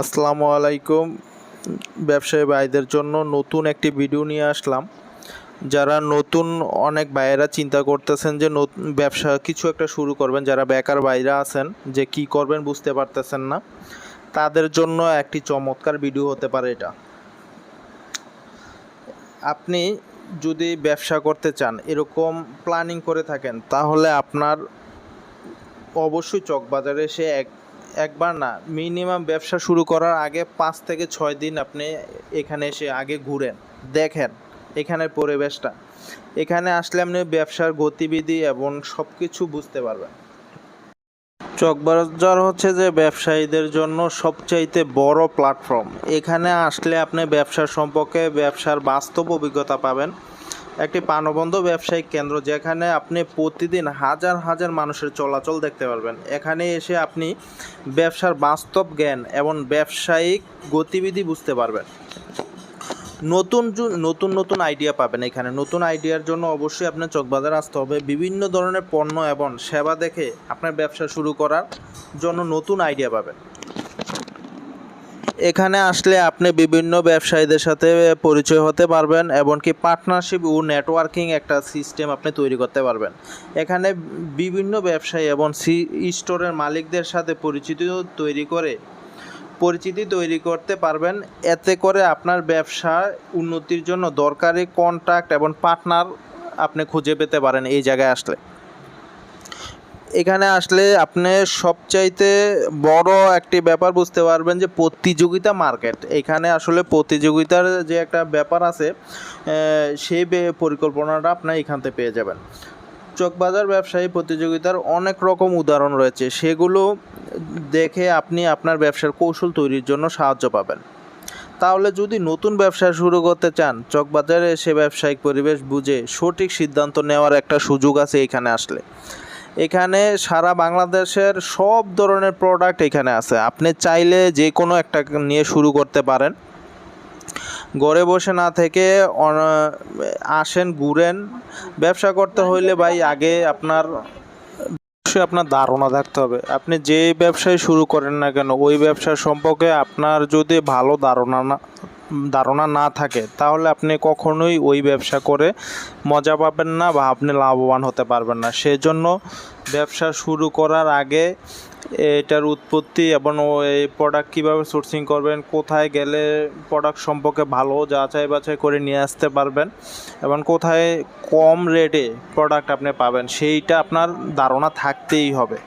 আসসালামু আলাইকুম। ব্যবসায়ী ভাইদের জন্য নতুন একটি ভিডিও নিয়ে আসলাম। যারা নতুন অনেক ভাইয়েরা চিন্তা করতেছেন যে ব্যবসা কিছু একটা শুরু করবেন, যারা বেকার বাইরা আছেন যে কি করবেন বুঝতে পারতেছেন না, তাদের জন্য একটি চমৎকার ভিডিও হতে পারে এটা। আপনি যদি ব্যবসা করতে চান, এরকম প্ল্যানিং করে থাকেন, তাহলে আপনার অবশ্যই চকবাজারে এসে এক একবার না মিনিমাম ব্যবসা শুরু করার আগে পাঁচ থেকে ছয় দিন আপনি এখানে এসে আগে ঘুরেন। দেখেন এখানের পরিবেশটা। এখানে আসলে আপনি ব্যবসার গতিবিধি এবং সব কিছু বুঝতে পারবেন। চকবাজার হচ্ছে যে ব্যবসায়ীদের জন্য সবচাইতে বড় প্ল্যাটফর্ম এখানে আসলে আপনি ব্যবসার সম্পর্কে ব্যবসার বাস্তব অভিজ্ঞতা পাবেন। একটি প্রাণবন্ধ ব্যবসায়িক কেন্দ্র যেখানে আপনি প্রতিদিন হাজার হাজার মানুষের চলাচল দেখতে পারবেন। এখানে এসে আপনি ব্যবসার বাস্তব জ্ঞান এবং ব্যবসায়িক গতিবিধি বুঝতে পারবেন। নতুন নতুন নতুন আইডিয়া পাবেন এখানে। নতুন আইডিয়ার জন্য অবশ্যই আপনার চকবাজার আসতে হবে। বিভিন্ন ধরনের পণ্য এবং সেবা দেখে আপনার ব্যবসা শুরু করার জন্য নতুন আইডিয়া পাবেন। এখানে আসলে আপনি বিভিন্ন ব্যবসায়ীদের সাথে পরিচয় হতে পারবেন এমনকি পার্টনারশিপ ও নেটওয়ার্কিং একটা সিস্টেম আপনি তৈরি করতে পারবেন। এখানে বিভিন্ন ব্যবসায়ী এবং সি স্টোরের মালিকদের সাথে পরিচিতি তৈরি করে, পরিচিতি তৈরি করতে পারবেন। এতে করে আপনার ব্যবসা উন্নতির জন্য দরকারি কন্ট্যাক্ট এবং পার্টনার আপনি খুঁজে পেতে পারেন এই জায়গায় আসলে। এখানে আসলে আপনি সবচাইতে বড় একটি ব্যাপার বুঝতে পারবেন যে প্রতিযোগিতা মার্কেট। এখানে আসলে প্রতিযোগিতার যে একটা ব্যাপার আছে সেই পরিকল্পনাটা আপনার এখান থেকে পেয়ে যাবেন। চকবাজার ব্যবসায়ী প্রতিযোগিতার অনেক রকম উদাহরণ রয়েছে, সেগুলো দেখে আপনি আপনার ব্যবসার কৌশল তৈরির জন্য সাহায্য পাবেন। তাহলে যদি নতুন ব্যবসা শুরু করতে চান, চকবাজারে এসে ব্যবসায়িক পরিবেশ বুঝে সঠিক সিদ্ধান্ত নেওয়ার একটা সুযোগ আছে এখানে আসলে। এখানে সারা বাংলাদেশের সব ধরনের প্রোডাক্ট এখানে আছে। আপনি চাইলে যে কোনো একটা নিয়ে শুরু করতে পারেন। ঘরে বসে না থেকে আসেন, ঘুরেন। ব্যবসা করতে হইলে ভাই আগে আপনার অবশ্যই আপনার ধারণা থাকতে হবে। আপনি যে ব্যবসায় শুরু করেন না কেন, ওই ব্যবসা সম্পর্কে আপনার যদি ভালো ধারণা না ধারণা না থাকে, তাহলে আপনি কখনোই ওই ব্যবসা করে মজা পাবেন না বা আপনি লাভবান হতে পারবেন না। সেজন্য ব্যবসা শুরু করার আগে এটার উৎপত্তি এবং এই প্রোডাক্ট কীভাবে সোর্সিং করবেন, কোথায় গেলে প্রোডাক্ট সম্পর্কে ভালো যাচাই বাছাই করে নিয়ে আসতে পারবেন এবং কোথায় কম রেটে প্রোডাক্ট আপনি পাবেন, সেইটা আপনার ধারণা থাকতেই হবে।